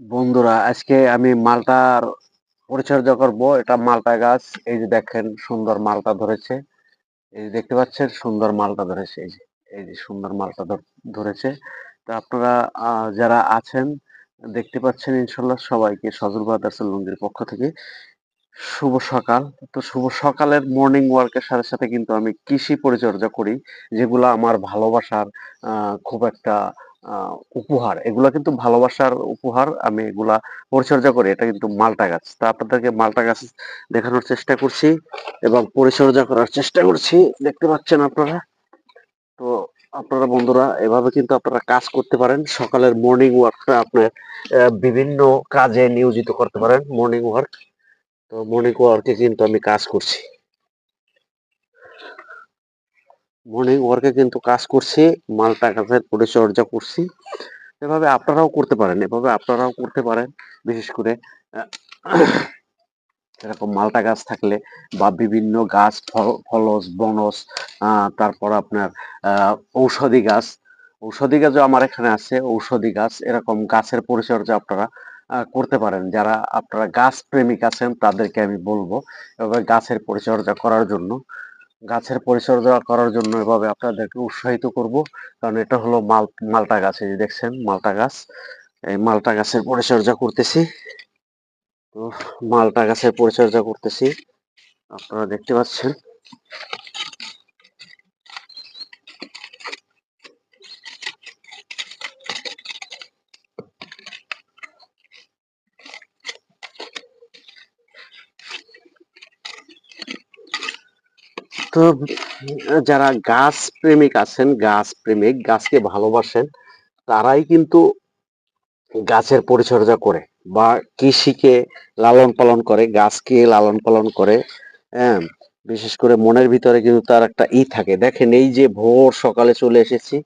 বন্ধুরা, আজকে আমি মালটার পরিচর্যা করব। এটা মালটা গাছ। এই যে দেখেন, সুন্দর মালটা ধরেছে। এই যে দেখতে পাচ্ছেন, সুন্দর মালটা ধরেছে। এই যে এই যে সুন্দর মালটা ধরেছে। তো আপনারা যারা আছেন, দেখতে পাচ্ছেন ইনশাল্লাহ সবাইকে সজল ব্রাদার্স লুঙ্গির পক্ষ থেকে শুভ সকাল। তো শুভ সকালের মর্নিং ওয়ার্কের সাথে সাথে কিন্তু আমি কৃষি পরিচর্যা করি, যেগুলো আমার ভালোবাসার খুব একটা উপহার। এগুলা কিন্তু ভালোবাসার উপহার, আমি এগুলা পরিচর্যা করি। এটা কিন্তু মালটা গাছ। তা আপনাদেরকে মালটা গাছ দেখানোর চেষ্টা করছি এবং পরিচর্যা করার চেষ্টা করছি। দেখতে পাচ্ছেন আপনারা? তো আপনারা বন্ধুরা, এভাবে কিন্তু আপনারা কাজ করতে পারেন। সকালের মর্নিং ওয়ার্কটা আপনার বিভিন্ন কাজে নিয়োজিত করতে পারেন। মর্নিং ওয়ার্ক তো মর্নিং ওয়ার্কে কিন্তু আমি কাজ করছি। মর্নিং ওয়ার্কে কিন্তু কাজ করছি মালটা গাছের পরিচর্যা করছি। এভাবে আপনারাও করতে পারেন, এভাবে আপনারাও করতে পারেন, বিশেষ করে এরকম মালটা গাছ থাকলে বা বিভিন্ন গাছ, ফল- ফলস, বনস তারপর আপনার ঔষধি গাছ, ঔষধি গাছও আমার এখানে আছে, ঔষধি গাছ, এরকম গাছের পরিচর্যা আপনারা করতে পারেন। যারা আপনারা গাছ প্রেমিক আছেন, তাদেরকে আমি বলব, এভাবে গাছের পরিচর্যা করার জন্য। গাছের পরিচর্যা করার জন্য এভাবে আপনাদেরকে উৎসাহিত করব। কারণ এটা হলো মাল, মালটা গাছ, এই দেখছেন মালটা গাছ। এই মালটা গাছের পরিচর্যা করতেছি। তো মালটা গাছের পরিচর্যা করতেছি। আপনারা দেখতে পাচ্ছেন। তো যারা গাছ প্রেমিক আছেন, গাছ প্রেমিক, গাছকে ভালোবাসেন, তারাই কিন্তু গাছের পরিচর্যা করে বা কৃষিকে লালন পালন করে, গাছকে লালন পালন করে হ্যাঁ? বিশেষ করে মনের ভিতরে কিন্তু তার একটা ই থাকে। দেখেন এই যে ভোর সকালে চলে এসেছি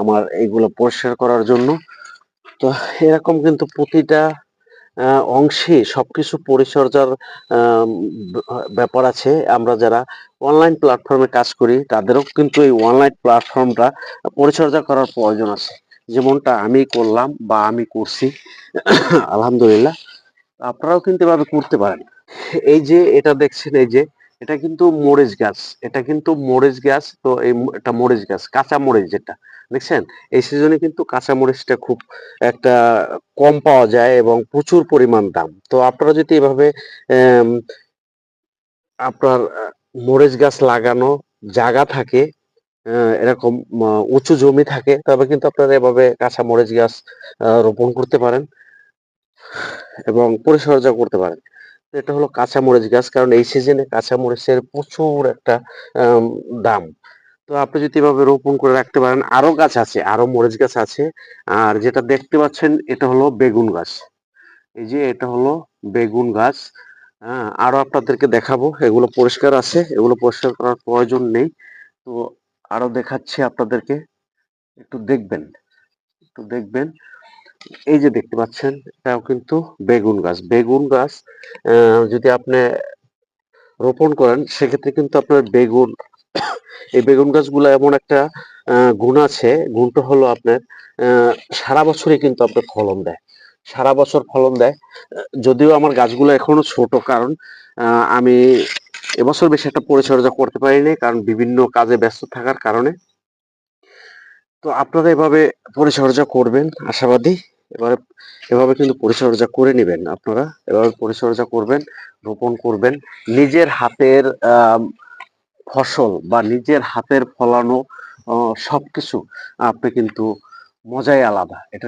আমার এইগুলো পরিষ্কার করার জন্য। তো এরকম কিন্তু প্রতিটা আহ, সব কিছু পরিচর্যার ব্যাপার আছে। আমরা যারা অনলাইন প্ল্যাটফর্মে কাজ করি তাদেরও কিন্তু এই অনলাইন প্ল্যাটফর্মটা পরিচর্যা করার প্রয়োজন আছে। যেমনটা আমি করলাম বা আমি করছি আলহামদুলিল্লাহ। আপনারাও কিন্তু এভাবে করতে পারেন। এই যে এটা দেখছেন এই যে এটা কিন্তু মরিচ গাছ, এটা কিন্তু মরিচ গাছ, তো এই এটা মরিচ গাছ, কাঁচা মরিচ যেটা, দেখছেন? এই সিজনে কিন্তু কাঁচা মরিচটা খুব একটা কম পাওয়া যায় এবং প্রচুর পরিমাণ দাম। তো আপনারা যদি এভাবে আপনার মরিচ গাছ লাগানো জায়গা থাকে এরকম উঁচু জমি থাকে, তবে কিন্তু আপনারা এভাবে কাঁচা মরিচ গাছ রোপণ করতে পারেন এবং পরিচর্যা করতে পারেন। এটা হলো কাঁচা মরিচ গাছ, কারণ এই সিজনে কাঁচা মরিচের প্রচুর একটা দাম। তো আপনি যদি এভাবে রোপণ করে রাখতে পারেন, আরও গাছ আছে, আরও মরিচ গাছ আছে, আর যেটা দেখতে পাচ্ছেন, এটা হলো বেগুন গাছ। এই যে এটা হলো বেগুন গাছ। হ্যাঁ আরও আপনাদেরকে দেখাবো, এগুলো পরিষ্কার আছে, এগুলো পরিষ্কার করার প্রয়োজন নেই। তো আরও দেখাচ্ছি আপনাদেরকে, একটু দেখবেন একটু দেখবেন। এই যে দেখতে পাচ্ছেন, এটাও কিন্তু বেগুন গাছ। বেগুন গাছ যদি আপনি রোপণ করেন, সেক্ষেত্রে কিন্তু আপনার বেগুন, এই বেগুন গাছগুলো এমন একটা গুণ আছে। গুণটা হলো আপনার সারা বছরই কিন্তু আপনার ফলন দেয়। সারা বছর ফলন দেয়। যদিও আমার গাছগুলো এখনও ছোট, কারণ আমি এবছর বেশি একটা পরিচর্যা করতে পারিনি, কারণ বিভিন্ন কাজে ব্যস্ত থাকার কারণে। তো আপনারা এভাবে পরিচর্যা করবেন, আশাবাদী। এবারে এভাবে কিন্তু পরিচর্যা করে নেবেন আপনারা। এভাবে পরিচর্যা করবেন, রোপণ করবেন। নিজের হাতের ফসল বা নিজের হাতের ফলানো সবকিছু, আপনি কিন্তু মজাই আলাদা। এটা